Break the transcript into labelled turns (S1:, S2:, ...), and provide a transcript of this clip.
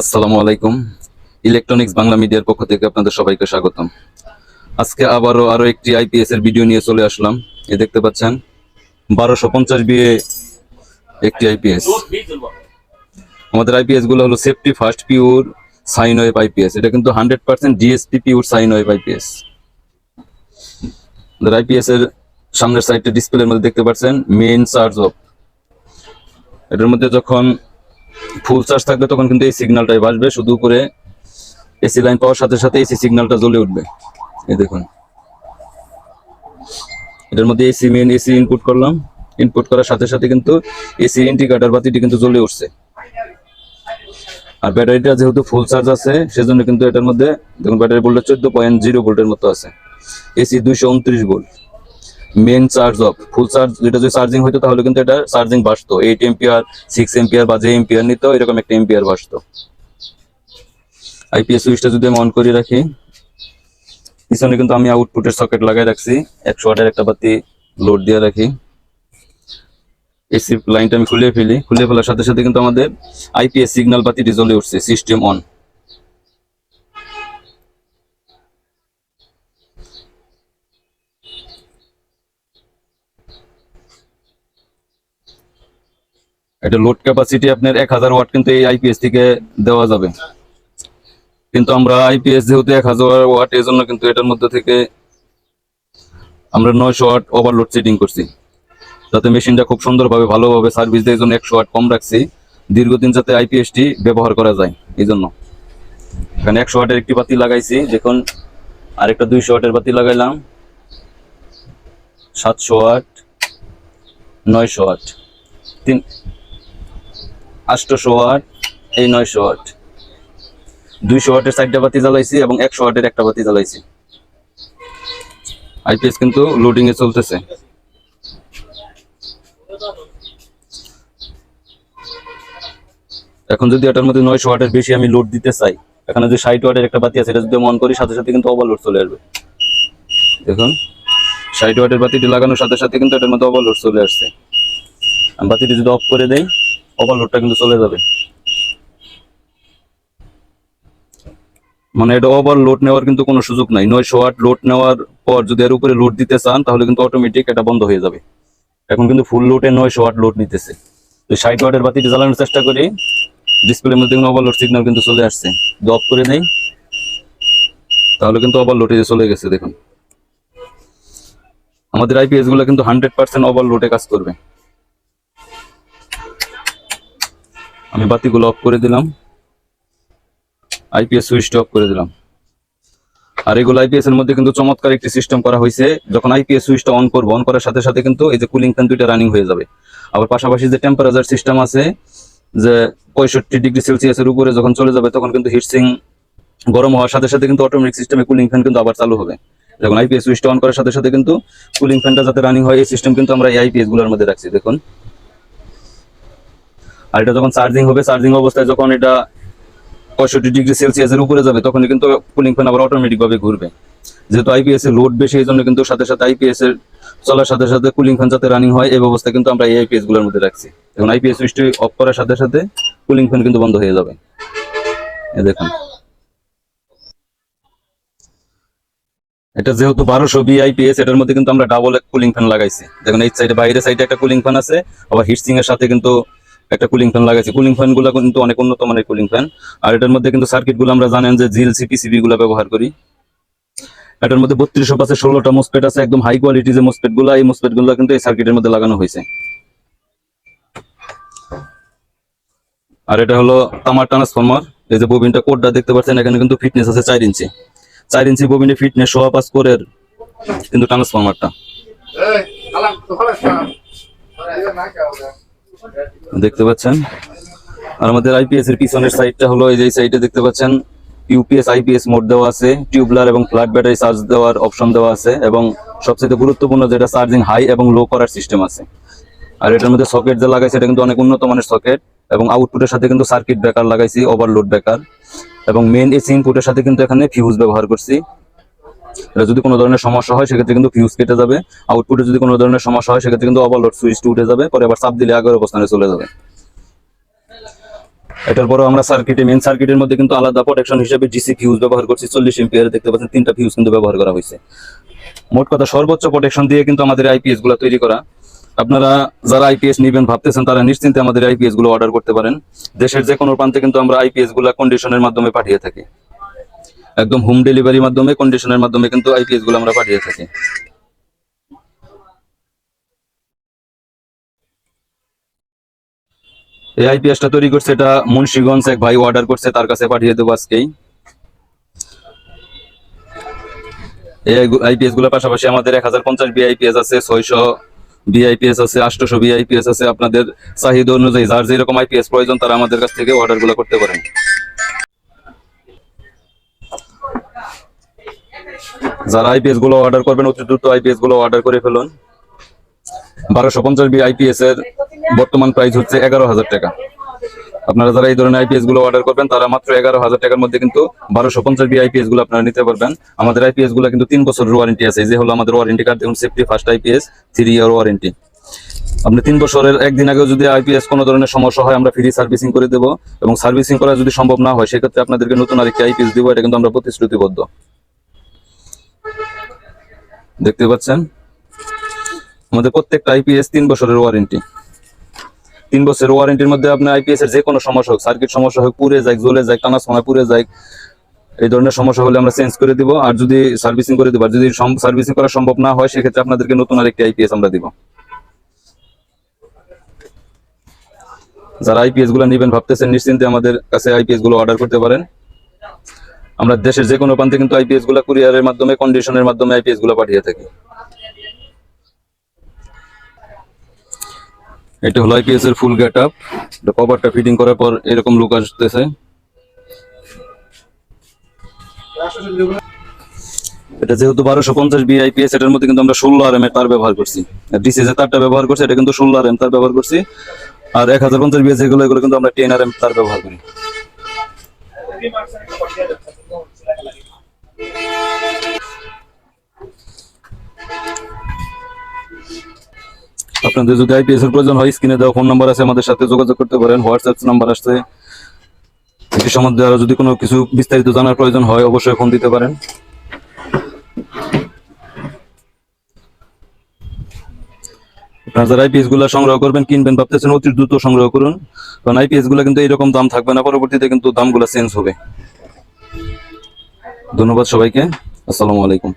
S1: আসসালামু আলাইকুম। ইলেকট্রনিক্স বাংলা মিডিয়ার পক্ষ থেকে আপনাদের সবাইকে স্বাগতম। আজকে আবারও আরও একটি আইপিএস এর ভিডিও নিয়ে চলে আসলাম। এ দেখতে পাচ্ছেন, বারোশো পঞ্চাশ বিয়ে একটি আইপিএস আমাদের আইপিএসগুলো হলো safety first pure sine wave IPS এটা কিন্তু hundred percent DSP pure sine wave IPS IPS এর সামনের সাইডটা ডিসপ্লের মধ্যে দেখতে পাচ্ছেন মেইন চার্জ অফ এটার মধ্যে যখন ফুল চার্জ থাকবে তখন কিন্তু এই সিগন্যালটাই বাজবে, শুধু উপরে এসি লাইন পাওয়ার সাথে সাথে এসি সিগন্যালটা জ্বলে উঠবে। এই দেখুন। এটার মধ্যে এসি মেন এসি ইনপুট করলাম। ইনপুট করার সাথে সাথে কিন্তু এসি ইন্ডিকেটর বাতিটি কিন্তু জ্বলে উঠছে। আর ব্যাটারিটা যেহেতু ফুল চার্জ আছে, সেজন্য কিন্তু এটার মধ্যে, দেখুন ব্যাটারি ভোল্টেজ চোদ্দ পয়েন্ট জিরো ভোল্টের মতো আছে। এসি দুইশো উনত্রিশ volt main charge off full charge যেটা যদি চার্জিং হইতো তাহলে কিন্তু এটা চার্জিং বাসতো। এইট এম্পিয়ার সিক্স এম্পিয়ার বা যে এম্পিয়ার নিত, এরকম একটা এম্পিয়ার বাসতো। আইপিএস সুইচটা যদি আমি অন করে রাখি, পিছনে কিন্তু আমি আউটপুটের সকেট লাগাই রাখছি। একশো ওয়াটের একটা বাতি লোড দিয়ে রাখি। এসি লাইনটা আমি খুলে ফেলি। খুলে ফেলার সাথে সাথে কিন্তু আমাদের আইপিএস সিগন্যাল বাতিটি জ্বলে উঠছে সিস্টেম অন এটা লোড ক্যাপাসিটি আপনার এক হাজার ওয়াট কিন্তু এই আইপিএস থেকে দেওয়া যাবে। কিন্তু আমরা আইপিএস যেহেতু এক হাজার ওয়াট এই জন্য কিন্তু এটার মধ্যে থেকে আমরা নয়শো ওয়াট ওভারলোড সেটিং করছি। যাতে মেশিনটা খুব সুন্দরভাবে, ভালোভাবে সার্ভিস দেয়, এই জন্য একশো ওয়াট কম রাখছি। দীর্ঘদিন যাতে আইপিএসটি ব্যবহার করা যায়, এই জন্য। এখানে একশো ওয়াটের একটি বাতি লাগাইছি, দেখুন, আরেকটা দুইশো ওয়াটের বাতি লাগাইলাম। সাতশো ওয়াট নয়শো ওয়াট তিন আটশোশো ওয়াট, এই নয়শো ওয়াট। দুইশো ওয়াটের চারটা বাতি জ্বালাইছি এবং একশো ওয়াটের একটা বাতি জ্বালাইছি। আইপিএস কিন্তু লোডিং এ চলতেছে। এখন যদি এটার মধ্যে নয়শো ওয়াটের বেশি আমি লোড দিতে চাই, এখানে যে ষাট ওয়াটের একটা বাতি আছে, এটা যদি মন করি, সাথে সাথে কিন্তু ওভারলোড চলে আসবে। দেখুন, ষাট ওয়াটের বাতিটি লাগানোর সাথে সাথে কিন্তু এটার মধ্যে ওভারলোড চলে আসছে। বাতিটি যদি অফ করে দেই ওভারলোডটা কিন্তু চলে যাবে। মানে এটা ওভারলোড নেওয়ার কিন্তু কোনো সুযোগ নাই। নয়শো ওয়াট লোড নেওয়ার পর যদি এর উপরে লোড দিতে চান, তাহলে কিন্তু অটোমেটিক এটা বন্ধ হয়ে যাবে। এখন কিন্তু ফুল লোডে নয়শো ওয়াট লোড নিতেছে। তো ষাট ওয়াটের বাতিটি জ্বালানোর চেষ্টা করি। ডিসপ্লের মধ্যে কিন্তু ওভারলোড সিগন্যাল কিন্তু চলে আসছে। অফ করে নেই। তাহলে কিন্তু ওভারলোডে চলে গেছে, দেখুন। আমাদের আইপিএসগুলো কিন্তু হান্ড্রেড পার্সেন্ট ওভারলোডে কাজ করবে। আমি বাতিগুলো অফ করে দিলাম। আইপিএস সুইচটা অফ করে দিলাম। আর এগুলো আইপিএস এর মধ্যে কিন্তু চমৎকার একটি সিস্টেম করা হয়েছে। যখন আইপিএস সুইচটা অন করব অন করার সাথে সাথে কিন্তু এই যে কুলিং ফ্যান দুইটা রানিং হয়ে যাবে। আবার পাশাপাশি যে টেম্পারেচার সিস্টেম আছে, যে পঁয়ষট্টি ডিগ্রি সেলসিয়াসের উপরে যখন চলে যাবে, তখন কিন্তু হিটসিং গরম হওয়ার সাথে সাথে কিন্তু অটোমেটিক সিস্টেমে কুলিং ফ্যান কিন্তু আবার চালু হবে। যখন আইপিএস সুইচটা অন করার সাথে সাথে কিন্তু কুলিং ফ্যানটা যাতে রানিং হয়, এই সিস্টেম কিন্তু আমরা এই আইপিএসগুলোর মধ্যে রাখছি। দেখুন আর এটা যখন চার্জিং হবে চার্জিং অবস্থায় যখন এটা পঁয়ষট্টি ডিগ্রি সেলসিয়াসের উপরে যাবে, তখনই কিন্তু কুলিং ফ্যান আবার অটোমেটিক ভাবে ঘুরবে। যেহেতু আইপিএস এর লোড বেশি এই জন্য কিন্তু সাথে সাথে আইপিএস এর চলার সাথে সাথে কুলিং ফ্যান যাতে রানিং হয়, এই ব্যবস্থা কিন্তু আমরা এই আইপিএসগুলোর মধ্যে রাখছি। এখন আইপিএস সুইচটি অফ করার সাথে সাথে কুলিং ফ্যান কিন্তু বন্ধ হয়ে যাবে। দেখুন। এটা যেহেতু বারোশো বি আইপিএস এটার মধ্যে কিন্তু আমরা ডাবল কুলিং ফ্যান লাগাইছি। দেখুন, এই সাইডে বাইরের সাইডে একটা কুলিং ফ্যান আছে, আবার হিটসিং এর সাথে কিন্তু একটা কুলিং ফ্যান লাগাইছি। কুলিং ফ্যানগুলো কিন্তু অনেক উন্নত মানের কুলিং ফ্যান আর এটার মধ্যে কিন্তু সার্কিটগুলো আমরা জানেন যে জিএলসি পিসিবি গুলো ব্যবহার করি। এটার মধ্যে বত্রিশশো পাশে ষোলোটা মোসপেট আছে, একদম হাই কোয়ালিটি যে মোসপেটগুলো, এই মোসপেটগুলো কিন্তু এই সার্কিটের মধ্যে লাগানো হয়েছে। আর এটা হলো তামার ট্রান্সফরমার এই যে ববিনটা কোডটা দেখতে পাচ্ছেন, এখানে কিন্তু ফিটনেস আছে চার ইঞ্চি। চার ইঞ্চি ববিনে ফিটনেস সোয়া পাস করে কিন্তু ট্রান্সফরমারটা দেখতে পাচ্ছেন। আর আমাদের আইপিএস এর পিছনের সাইডটা হলো এই যে সাইডে দেখতে পাচ্ছেন ইউপিএস আইপিএস মোড দেওয়া আছে টিউবলার এবং ফ্ল্যাট ব্যাটারি চার্জ দেওয়ার অপশন দেওয়া আছে এবং সবচেয়ে গুরুত্বপূর্ণ যেটা চার্জিং হাই এবং লো করার সিস্টেম আছে। আর এটার মধ্যে সকেট যে লাগাইছে, এটা কিন্তু অনেক উন্নত মানের সকেট এবং আউটপুটের সাথে কিন্তু সার্কিট ব্রেকার লাগাইছি ওভারলোড ব্রেকার এবং মেন এসি ইনপুটের সাথে কিন্তু এখানে ফিউজ ব্যবহার করছি। যদি কোনো ধরনের সমস্যা হয়, সেক্ষেত্রে কিন্তু ফিউজ কেটে যাবে। আউটপুটে যদি কোনো ধরনের সমস্যা হয়, সেক্ষেত্রে কিন্তু ওভারলোড সুইচটি উঠে যাবে। পরে আবার চাপ দিলে আগের অবস্থানে চলে যাবে। এটার পরেও আমরা সার্কিটে মেন সার্কিটের মধ্যে কিন্তু আলাদা প্রোটেকশন হিসেবে ডিসি ফিউজ ব্যবহার করছি। চল্লিশ এম্পিয়ার দেখতে পাচ্ছেন, তিনটা ফিউজ কিন্তু ব্যবহার করা হয়েছে। মোট কথা, সর্বোচ্চ প্রোটেকশন দিয়ে কিন্তু আমাদের আইপিএসগুলো তৈরি করা। আপনারা যারা আইপিএস নেবেন ভাবতেছেন, তারা নিশ্চিন্তে আমাদের আইপিএসগুলো অর্ডার করতে পারেন। দেশের যে কোনো প্রান্তে কিন্তু আমরা আইপিএসগুলো কন্ডিশনের মাধ্যমে পাঠিয়ে থাকি। একদম হোম ডেলিভারির মাধ্যমে কন্ডিশনের মাধ্যমে কিন্তু আইপিএসগুলো আমরা পাঠিয়ে থাকি। এই আইপিএসটা তৈরি করছে এটা মুন্সিগঞ্জ এক ভাই অর্ডার করছে, তার কাছে পাঠিয়ে দেবো আজকেই। এই আইপিএসগুলোর পাশাপাশি আমাদের এক হাজার পঞ্চাশ বিআইপিএস আছে, ছয়শো বিআইপিএস আছে, আটশোশো বিআইপিএস আছে। আপনাদের চাহিদা অনুযায়ী যার যেরকম আইপিএস প্রয়োজন, তারা আমাদের কাছ থেকে অর্ডারগুলো করতে পারেন। যারা আইপিএসগুলো অর্ডার করবেন, অতি দ্রুত আইপিএসগুলো অর্ডার করে ফেলুন। বারোশো পঞ্চাশ বি আইপিএস এর বর্তমান প্রাইস হচ্ছে এগারো হাজার টাকা। আপনারা যারা এই ধরনের আইপিএসগুলো অর্ডার করবেন, তারা মাত্র এগারো হাজার টাকার মধ্যে কিন্তু বারোশো পঞ্চাশ বি আইপিএসগুলো আপনারা নিতে পারবেন। আমাদের আইপিএসগুলো কিন্তু তিন বছরের ওয়ারেন্টি আছে যে হলো আমাদের ওয়ারেন্টি কার্ড দেখুন safety first IPS three year warranty আপনি তিন বছরের, একদিন আগেও যদি আইপিএস কোনো ধরনের সমস্যা হয়, আমরা ফ্রি সার্ভিসিং করে দেবো এবং সার্ভিসিং করা যদি সম্ভব না হয়, সেক্ষেত্রে আপনাদেরকে নতুন আরেকটি আইপিএস দিব, এটা কিন্তু আমরা প্রতিশ্রুতিবদ্ধ। দেখতে পাচ্ছেন? আমাদের প্রত্যেকটা আইপিএস তিন বছরের ওয়ারেন্টি তিন বছরের ওয়ারেন্টির মধ্যে আপনার আইপিএস এর যে কোনো সমস্যা হোক সার্কিট সমস্যা হোক, পুড়ে যায়, জ্বলে যায় টানা সময় পুড়ে যায়, এই ধরনের সমস্যা হলে আমরা চেঞ্জ করে দিব। আর যদি সার্ভিসিং করে দিব, আর যদি সার্ভিসিং করা সম্ভব না হয়, সেক্ষেত্রে আপনাদেরকে নতুন আরেকটি আইপিএস আমরা দিব। যারা আইপিএসগুলো নেবেন, ভাবতেছেন নিশ্চিন্তে আমাদের কাছে আইপিএসগুলো অর্ডার করতে পারেন। আমরা দেশের যে কোনো প্রান্তে কিন্তু আইপিএসগুলা কুরিয়ারের মাধ্যমে কন্ডিশনের মাধ্যমে আইপিএসগুলো পাঠিয়ে থাকি। এটা হলো আইপিএস এর ফুল গেট আপ কভারটা ফিটিং করার পর এরকম লুক আসতেছে। এটা যেহেতু বারোশো পঞ্চাশ বি আইপিএস এটার মধ্যে কিন্তু আমরা ষোলো আর এম এর তার ব্যবহার করছি। ডিসি যে তারটা ব্যবহার করছি, এটা কিন্তু ষোলো আর এম তার ব্যবহার করছি। আর এক হাজার পঞ্চাশ বিএস এগুলো এগুলো কিন্তু আমরা টেন আর এম তার ব্যবহার করি। আপনাদের যদি আইপিএস এর প্রয়োজন হয় স্ক্রিনে দেওয়া ফোন নাম্বার আছে, আমাদের সাথে যোগাযোগ করতে পারেন হোয়াটসঅ্যাপ নাম্বার আসছে। এটি সম্বন্ধে আরও যদি কোনো কিছু বিস্তারিত জানার প্রয়োজন হয়, অবশ্যই ফোন দিতে পারেন। যারা আইপিএসগুলো সংগ্রহ করবেন, কিনবেন, ভাবতেছেন অতি দ্রুত সংগ্রহ করুন, কারণ আইপিএসগুলো কিন্তু দাম থাকবে না, পরবর্তীতে কিন্তু চেঞ্জ হবে। ধন্যবাদ সবাইকে, আসসালামু আলাইকুম।